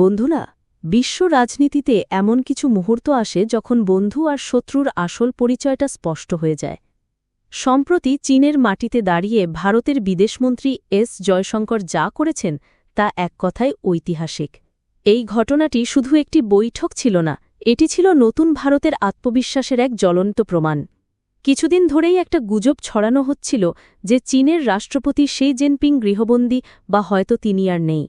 বন্ধুরা, বিশ্ব রাজনীতিতে এমন কিছু মুহূর্ত আসে যখন বন্ধু আর শত্রুর আসল পরিচয়টা স্পষ্ট হয়ে যায়। সম্প্রতি চীনের মাটিতে দাঁড়িয়ে ভারতের বিদেশমন্ত্রী এস জয়শঙ্কর যা করেছেন তা এক কথায় ঐতিহাসিক। এই ঘটনাটি শুধু একটি বৈঠক ছিল না, এটি ছিল নতুন ভারতের আত্মবিশ্বাসের এক জ্বলন্ত প্রমাণ। কিছুদিন ধরেই একটা গুজব ছড়ানো হচ্ছিল যে চীনের রাষ্ট্রপতি সেই জেনপিং গৃহবন্দী বা হয়তো তিনি আর নেই।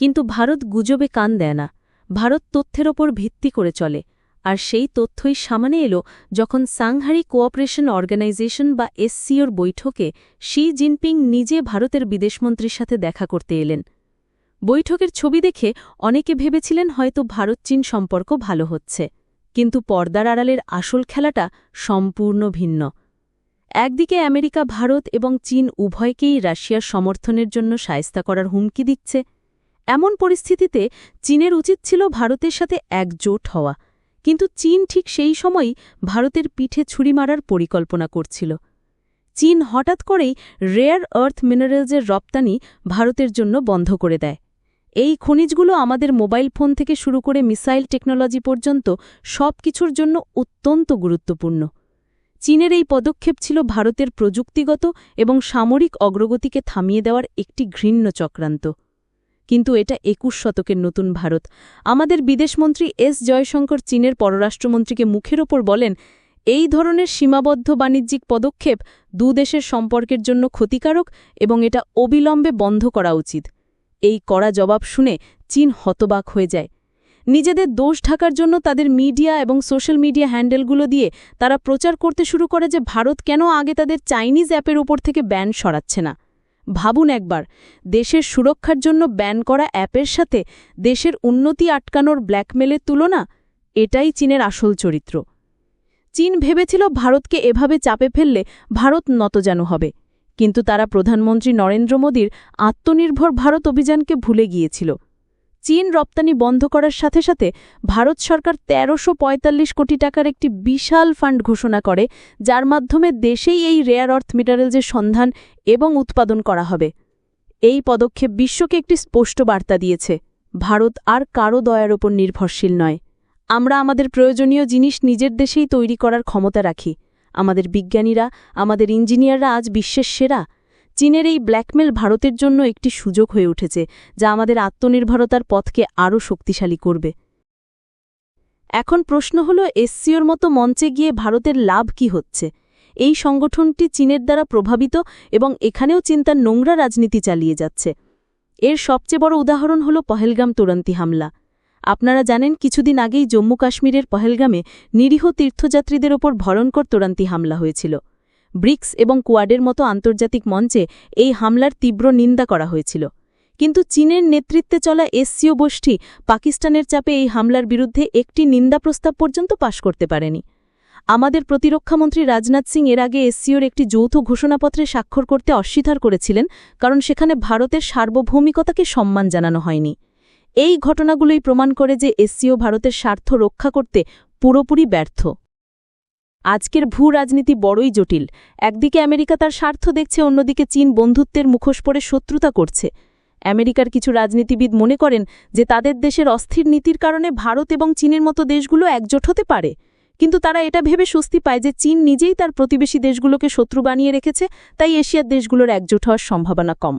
কিন্তু ভারত গুজবে কান দেয় না। ভারত তথ্যের ওপর ভিত্তি করে চলে। আর সেই তথ্যই সামনে এলো যখন সাংহারি কোঅপারেশন অর্গানাইজেশন বা এসসিওর বৈঠকে শি জিনপিং নিজে ভারতের বিদেশমন্ত্রীর সাথে দেখা করতে এলেন। বৈঠকের ছবি দেখে অনেকে ভেবেছিলেন হয়তো ভারত চীন সম্পর্ক ভালো হচ্ছে। কিন্তু পর্দার আড়ালের আসল খেলাটা সম্পূর্ণ ভিন্ন। একদিকে আমেরিকা, ভারত এবং চীন উভয়কেই রাশিয়ার সমর্থনের জন্য সায়স্তা করার হুমকি দিচ্ছে। এমন পরিস্থিতিতে চীনের উচিত ছিল ভারতের সাথে একজোট হওয়া। কিন্তু চীন ঠিক সেই সময়ই ভারতের পিঠে ছুরি মারার পরিকল্পনা করছিল। চীন হঠাৎ করেই রেয়ার আর্থ মিনারেলসের রপ্তানি ভারতের জন্য বন্ধ করে দেয়। এই খনিজগুলো আমাদের মোবাইল ফোন থেকে শুরু করে মিসাইল টেকনোলজি পর্যন্ত সব কিছুর জন্য অত্যন্ত গুরুত্বপূর্ণ। চীনের এই পদক্ষেপ ছিল ভারতের প্রযুক্তিগত এবং সামরিক অগ্রগতিকে থামিয়ে দেওয়ার একটি ঘৃণ্য চক্রান্ত। কিন্তু এটা একুশ শতকের নতুন ভারত। আমাদের বিদেশমন্ত্রী এস জয়শঙ্কর চীনের পররাষ্ট্রমন্ত্রীকে মুখের ওপর বলেন, এই ধরনের সীমাবদ্ধ বাণিজ্যিক পদক্ষেপ দু দেশের সম্পর্কের জন্য ক্ষতিকারক এবং এটা অবিলম্বে বন্ধ করা উচিত। এই কড়া জবাব শুনে চীন হতবাক হয়ে যায়। নিজেদের দোষ ঢাকার জন্য তাদের মিডিয়া এবং সোশ্যাল মিডিয়া হ্যান্ডেলগুলো দিয়ে তারা প্রচার করতে শুরু করে যে ভারত কেন আগে তাদের চাইনিজ অ্যাপের ওপর থেকে ব্যান সরাচ্ছে না। ভাবুন একবার, দেশের সুরক্ষার জন্য ব্যান করা অ্যাপের সাথে দেশের উন্নতি আটকানোর ব্ল্যাকমেলের তুলনা? এটাই চীনের আসল চরিত্র। চীন ভেবেছিল ভারতকে এভাবে চাপে ফেললে ভারত নত যেন হবে। কিন্তু তারা প্রধানমন্ত্রী নরেন্দ্র মোদীর আত্মনির্ভর ভারত অভিযানকে ভুলে গিয়েছিল। চীন রপ্তানি বন্ধ করার সাথে সাথে ভারত সরকার তেরোশো কোটি টাকার একটি বিশাল ফান্ড ঘোষণা করে, যার মাধ্যমে দেশেই এই রেয়ার অর্থ মিটারেলসের সন্ধান এবং উৎপাদন করা হবে। এই পদক্ষেপ বিশ্বকে একটি স্পষ্ট বার্তা দিয়েছে, ভারত আর কারও দয়ার ওপর নির্ভরশীল নয়। আমরা আমাদের প্রয়োজনীয় জিনিস নিজের দেশেই তৈরি করার ক্ষমতা রাখি। আমাদের বিজ্ঞানীরা, আমাদের ইঞ্জিনিয়াররা আজ বিশ্বের সেরা চীনের এই ব্ল্যাকমেল ভারতের জন্য একটি সুযোগ হয়ে উঠেছে, যা আমাদের আত্মনির্ভরতার পথকে আরও শক্তিশালী করবে। এখন প্রশ্ন হল, এসসিওর মতো মঞ্চে গিয়ে ভারতের লাভ কি হচ্ছে? এই সংগঠনটি চীনের দ্বারা প্রভাবিত এবং এখানেও চিন্তার নোংরা রাজনীতি চালিয়ে যাচ্ছে। এর সবচেয়ে বড় উদাহরণ হল পহেলগাম তুরন্তি হামলা। আপনারা জানেন, কিছুদিন আগেই জম্মু কাশ্মীরের পহেলগামে নিরীহ তীর্থযাত্রীদের ওপর ভয়ঙ্কর তোরান্তি হামলা হয়েছিল। ব্রিক্স এবং কোয়াডের মতো আন্তর্জাতিক মঞ্চে এই হামলার তীব্র নিন্দা করা হয়েছিল। কিন্তু চীনের নেতৃত্বে চলা এসসিও গোষ্ঠী পাকিস্তানের চাপে এই হামলার বিরুদ্ধে একটি নিন্দা প্রস্তাব পর্যন্ত পাশ করতে পারেনি। আমাদের প্রতিরক্ষামন্ত্রী রাজনাথ সিং এর আগে এসসিওর একটি যৌথ ঘোষণাপত্রে স্বাক্ষর করতে অস্বীকার করেছিলেন, কারণ সেখানে ভারতের সার্বভৌমিকতাকে সম্মান জানানো হয়নি। এই ঘটনাগুলোই প্রমাণ করে যে এসসিও ভারতের স্বার্থ রক্ষা করতে পুরোপুরি ব্যর্থ। আজকের ভূ রাজনীতি বড়ই জটিল। একদিকে আমেরিকা তার স্বার্থ দেখছে, অন্যদিকে চীন বন্ধুত্বের মুখোশ পরে শত্রুতা করছে। আমেরিকার কিছু রাজনীতিবিদ মনে করেন যে তাদের দেশের অস্থির নীতির কারণে ভারত এবং চীনের মতো দেশগুলো একজোট হতে পারে। কিন্তু তারা এটা ভেবে স্বস্তি পায় যে চীন নিজেই তার প্রতিবেশী দেশগুলোকে শত্রু বানিয়ে রেখেছে, তাই এশিয়ার দেশগুলোর একজোট হওয়ার সম্ভাবনা কম।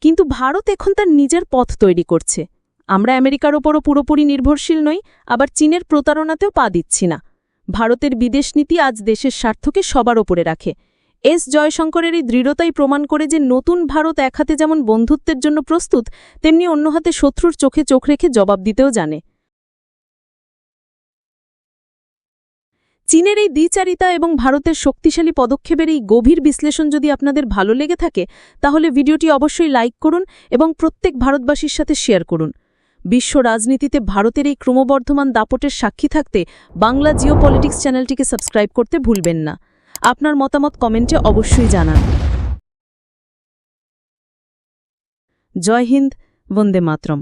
কিন্তু ভারত এখন তার নিজের পথ তৈরি করছে। আমরা আমেরিকার ওপরও পুরোপুরি নির্ভরশীল নই, আবার চীনের প্রতারণাতেও পা দিচ্ছি না। ভারতের বিদেশ নীতি আজ দেশের স্বার্থকে সবার ওপরে রাখে। এস জয়শঙ্করের এই দৃঢ়তাই প্রমাণ করে যে নতুন ভারত এক হাতে যেমন বন্ধুত্বের জন্য প্রস্তুত, তেমনি অন্য হাতে শত্রুর চোখে চোখ রেখে জবাব দিতেও জানে। চীনের এই দ্বিচারিতা এবং ভারতের শক্তিশালী পদক্ষেপের এই গভীর বিশ্লেষণ যদি আপনাদের ভালো লেগে থাকে, তাহলে ভিডিওটি অবশ্যই লাইক করুন এবং প্রত্যেক ভারতবাসীর সাথে শেয়ার করুন। বিশ্ব রাজনীতিতে ভারতের এই ক্রমবর্ধমান দাপটের সাক্ষী থাকতে বাংলা জিও পলিটিক্স চ্যানেলটিকে সাবস্ক্রাইব করতে ভুলবেন না। আপনার মতামত কমেন্টে অবশ্যই জানান। জয় হিন্দ, বন্দে মাতরম।